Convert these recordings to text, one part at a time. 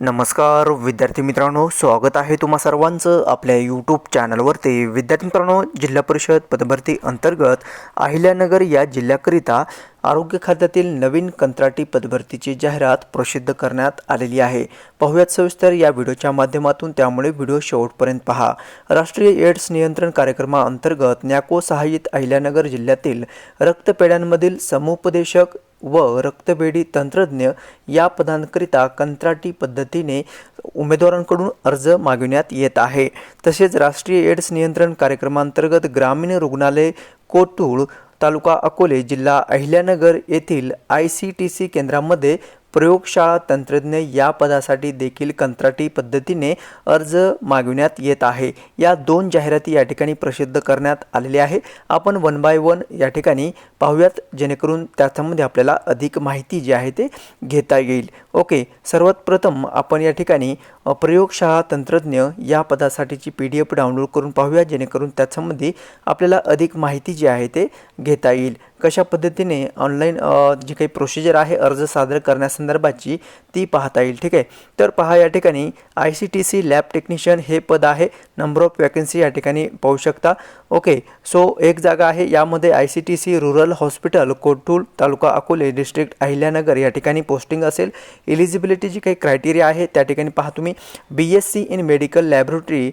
नमस्कार विद्यार्थी मित्रांनो स्वागत आहे तुम्हा सर्वांचं आपल्या यूट्यूब चॅनलवरती. विद्यार्थी मित्रांनो जिल्हा परिषद पदभरती अंतर्गत अहिल्यानगर या जिल्ह्याकरिता आरोग्य खात्यातील नवीन कंत्राटी पदभरतीची जाहिरात प्रसिद्ध करण्यात आलेली आहे. पाहुयात सविस्तर या व्हिडिओच्या माध्यमातून त्यामुळे व्हिडिओ शेवटपर्यंत पहा. राष्ट्रीय एड्स नियंत्रण कार्यक्रमाअंतर्गत न्याको सहाय्यित अहिल्यानगर जिल्ह्यातील रक्तपेढ्यांमधील समुपदेशक व रक्तपेढी तंत्रज्ञ या पदांकरिता कंत्राटी पद्धतीने उमेदवारांकडून अर्ज मागविण्यात येत आहे. तसेच राष्ट्रीय एड्स नियंत्रण कार्यक्रमांतर्गत ग्रामीण रुग्णालय कोटूळ तालुका अकोले जिल्हा अहिल्यानगर येथील आय सी टी सी केंद्रामध्ये प्रयोगशाळा तंत्रज्ञ या पदासाठी देखील कंत्राटी पद्धतीने अर्ज मागविण्यात येत आहे. या दोन जाहिराती या ठिकाणी प्रसिद्ध करण्यात आलेल्या आहे आपण वन बाय वन या ठिकाणी पाहूयात जेणेकरून त्याच्यामध्ये आपल्याला अधिक माहिती जी आहे ते घेता येईल. ओके सर्वात प्रथम आपण या ठिकाणी प्रयोगशाळा तंत्रज्ञ या पदासाठीची पी डी एफ डाउनलोड करून पाहूया जेणेकरून त्याच्यामध्ये आपल्याला अधिक माहिती जी आहे ते घेता येईल. कशा पद्धतीने ऑनलाईन जी काही प्रोसिजर आहे अर्ज सादर करण्यासंदर्भाची ती पाहता येईल ठीक आहे? तर पहा या ठिकाणी I C T C lab technician हे पद आहे. नंबर ऑफ वॅकन्सी या ठिकाणी पाहू शकता. ओके सो एक जागा आहे. यामध्ये I C T C rural hospital Kotul taluka Akole district Ahilyanagar या ठिकाणी पोस्टिंग असेल. एलिजिबिलिटी जी काही क्रायटेरिया आहे त्या ठिकाणी पहा तुम्ही. B S C in medical laboratory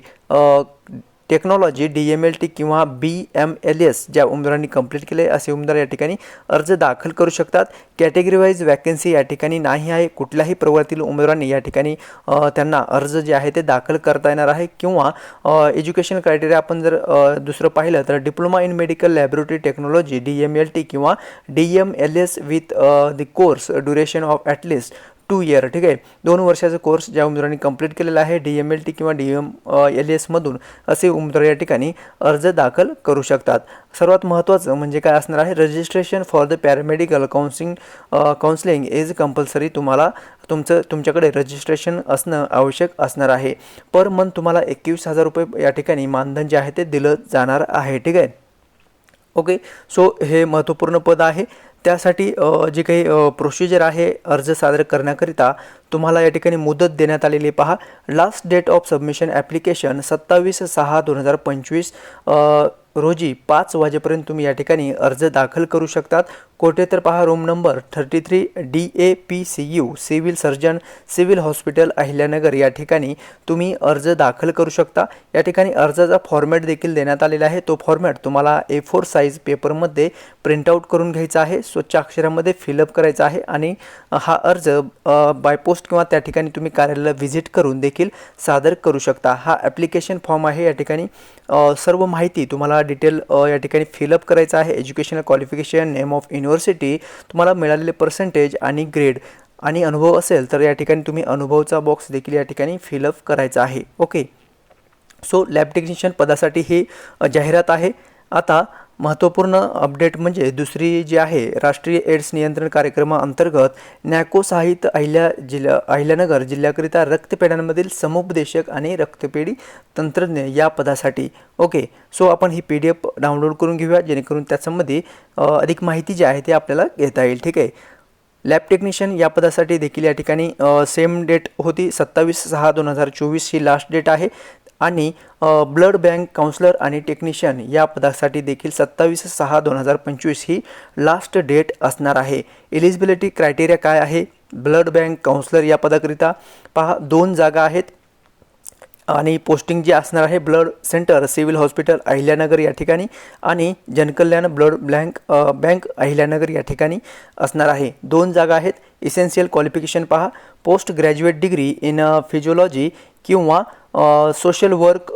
technology D M L T किंवा बी एम एल एस ज्या उमेदवारांनी कंप्लीट केले असे उमेदवार या ठिकाणी अर्ज दाखल करू शकतात. कॅटेगरी वाईज वॅकन्सी या ठिकाणी नाही आहे. कुठल्याही प्रवर्तील उमेदवारांनी या ठिकाणी त्यांना अर्ज जे आहे ते दाखल करता येणार आहे. किंवा एज्युकेशन क्रायटेरिया आपण जर दुसरं पाहिलं तर diploma in medical laboratory technology D M L T किंवा D M L S with the course duration of at least two year ठीक आहे? दोन वर्षाचा कोर्स ज्या उमेदवारांनी कंप्लीट केलेला आहे डी एम एल टी किंवा डी एम एल एसमधून असे उमेदवार या ठिकाणी अर्ज दाखल करू शकतात. सर्वात महत्त्वाचं म्हणजे काय असणार आहे? Registration for the paramedical counselling counselling is compulsory तुम्हाला तुमचं तुमच्याकडे रजिस्ट्रेशन असणं आवश्यक असणार आहे. पर मंथ तुम्हाला एकवीस हजार रुपये या ठिकाणी मानधन जे आहे ते दिलं जाणार आहे ठीक आहे? ओके सो हे महत्त्वपूर्ण पद आहे. त्यासाठी जे काही प्रोसिजर आहे अर्ज सादर करण्याकरिता तुम्हाला या ठिकाणी मुदत देण्यात आलेली पहा last date of submission application सत्तावीस सहा दोन हजार पंचवीस रोजी पाच वाजेपर्यंत तुम्ही या ठिकाणी अर्ज दाखल करू शकतात. कोठे तर पहा room number thirty three D A P C U civil surgeon civil hospital Ahilyanagar या ठिकाणी तुम्ही अर्ज दाखल करू शकता. या ठिकाणी अर्जाचा फॉर्मॅट देखील देण्यात आलेला आहे. तो फॉर्मॅट तुम्हाला ए फोर साईज पेपरमध्ये प्रिंटआउट करून घ्यायचा आहे. स्वच्छ अक्षरामध्ये फिलअप करायचा आहे आणि हा अर्ज बाय पोस्ट किंवा त्या ठिकाणी तुम्ही कार्यालयाला व्हिजिट करून देखील सादर करू शकता. हा ॲप्लिकेशन फॉर्म आहे या ठिकाणी. सर्व माहिती तुम्हाला डिटेल या ठिकाणी फिलअप करायचं आहे. Educational qualification name of university तुम्हाला मिळालेले पर्सेंटेज आणि ग्रेड आणि अनुभव असेल तर या ठिकाणी तुम्ही अनुभवचा बॉक्स देखील या ठिकाणी फिलअप करायचा आहे. ओके सो लॅब टेक्निशियन पदासाठी ही जाहिरात आहे. आता महत्त्वपूर्ण अपडेट म्हणजे दुसरी जी आहे राष्ट्रीय एड्स नियंत्रण कार्यक्रमाअंतर्गत नॅको साहित्य अहिल्या जिल्हा अहिल्यानगर जिल्ह्याकरिता रक्तपेढ्यांमधील समुपदेशक आणि रक्तपेढी तंत्रज्ञ या पदासाठी. ओके सो आपण ही पी डी एफ डाउनलोड करून घेऊया जेणेकरून त्यासंबंधी अधिक माहिती जी आहे ती आपल्याला घेता येईल. ठीक आहे? लॅब टेक्निशियन या पदासाठी देखील या ठिकाणी सेम डेट होती सत्तावीस सहा दोन हजार चोवीस ही लास्ट डेट आहे. आणि ब्लड बँक काउन्सलर आणि टेक्निशियन या पदासाठी देखील सत्तावीस सहा दोन हजार पंचवीस ही लास्ट डेट असणार आहे. एलिजिबिलिटी क्रायटेरिया काय आहे? ब्लड बँक काउन्सलर या पदाकरिता पहा दोन जागा आहेत. आणि पोस्टिंग जी असणार आहे blood centre civil hospital Ahilyanagar या ठिकाणी आणि जनकल्याण ब्लड ब्लँक बँक अहिल्यानगर या ठिकाणी असणार आहे. दोन जागा आहेत. इसेन्शियल क्वालिफिकेशन पहा. Post graduate degree in physiology किंवा सोशल वर्क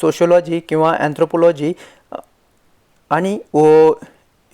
सोशोलॉजी किंवा अँथ्रोपोलॉजी आणि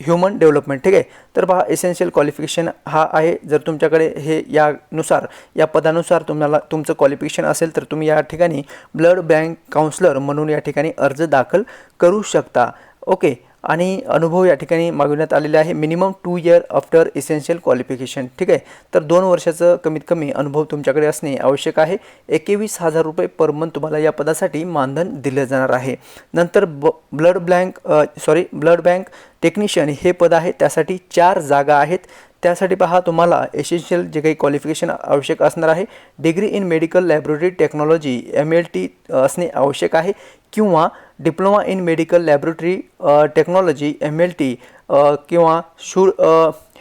ह्युमन डेव्हलपमेंट ठीक आहे? तर पहा एसेन्शियल क्वालिफिकेशन हा आहे. जर तुमच्याकडे हे यानुसार या पदानुसार तुम्हाला तुमचं क्वालिफिकेशन असेल तर तुम्ही या ठिकाणी ब्लड बँक काउन्सलर म्हणून या ठिकाणी अर्ज दाखल करू शकता. ओके? आणि अनुभव या ठिकाणी मागविण्यात आलेले आहे. Minimum two year after essential qualification ठीक आहे? तर दोन वर्षाचं कमीत कमी अनुभव तुमच्याकडे असणे आवश्यक आहे. एकवीस हजार रुपये पर मंथ तुम्हाला या पदासाठी मानधन दिलं जाणार आहे. नंतर ब blood blank sorry blood bank technician हे पद आहे. त्यासाठी चार जागा आहेत. त्यासाठी पहा तुम्हाला एसेन्शियल जे काही क्वालिफिकेशन आवश्यक असणार आहे. Degree in medical laboratory technology M L T असणे आवश्यक आहे. किंवा diploma in medical laboratory technology M L T किंवा should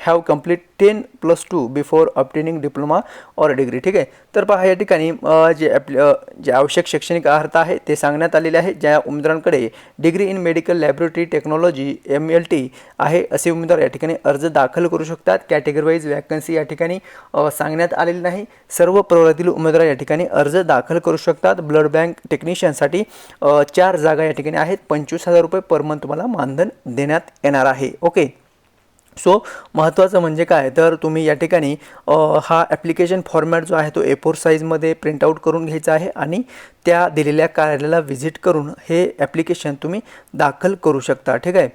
have complete ten plus two before obtaining diploma or degree ठीक आहे? तर पहा या ठिकाणी जे ॲप्ल जे आवश्यक शैक्षणिक अर्हता आहे ते सांगण्यात आलेले आहे ज्या उमेदवारांकडे degree in medical laboratory technology M L T आहे असे उमेदवार या ठिकाणी अर्ज दाखल करू शकतात. कॅटेगरी वाईज वॅकन्सी या ठिकाणी सांगण्यात आलेली नाही. सर्व प्रवर्गातील उमेदवार या ठिकाणी अर्ज दाखल करू शकतात. ब्लड बँक टेक्निशियनसाठी चार जागा या ठिकाणी आहेत. पंचवीस हजार रुपये पर मंथ तुम्हाला मानधन देण्यात येणार आहे. ओके सो महत्त्वाचं म्हणजे काय? तर तुम्ही या ठिकाणी हा ॲप्लिकेशन फॉर्मॅट जो आहे तो ए फोर साईजमध्ये प्रिंटआउट करून घ्यायचा आहे आणि त्या दिलेल्या कार्यालयाला व्हिजिट करून हे ॲप्लिकेशन तुम्ही दाखल करू शकता. ठीक आहे?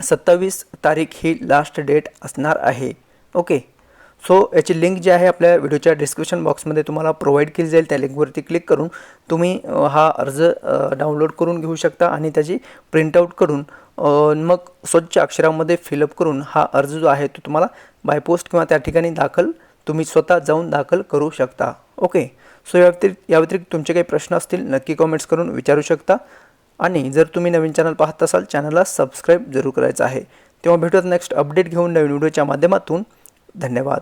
सत्तावीस तारीख ही लास्ट डेट असणार आहे. ओके सो याची लिंक जी आहे आपल्या व्हिडिओच्या डिस्क्रिप्शन बॉक्समध्ये तुम्हाला प्रोव्हाइड केली जाईल. त्या लिंकवरती क्लिक करून तुम्ही हा अर्ज डाउनलोड करून घेऊ शकता आणि त्याची प्रिंटआउट करून मग स्वच्छ अक्षरामध्ये फिलअप करून हा अर्ज जो आहे तो तुम्हाला बाय पोस्ट किंवा त्या ठिकाणी दाखल तुम्ही स्वतः जाऊन दाखल करू शकता. ओके सो या व्यतिरिक्त या व्यतिरिक्त तुमचे काही प्रश्न असतील नक्की कॉमेंट्स करून विचारू शकता. आणि जर तुम्ही नवीन चॅनल पाहत असाल चॅनलला सबस्क्राईब जरूर करायचं आहे. तेव्हा भेटूयात नेक्स्ट अपडेट घेऊन नवीन व्हिडिओच्या माध्यमातून. धन्यवाद.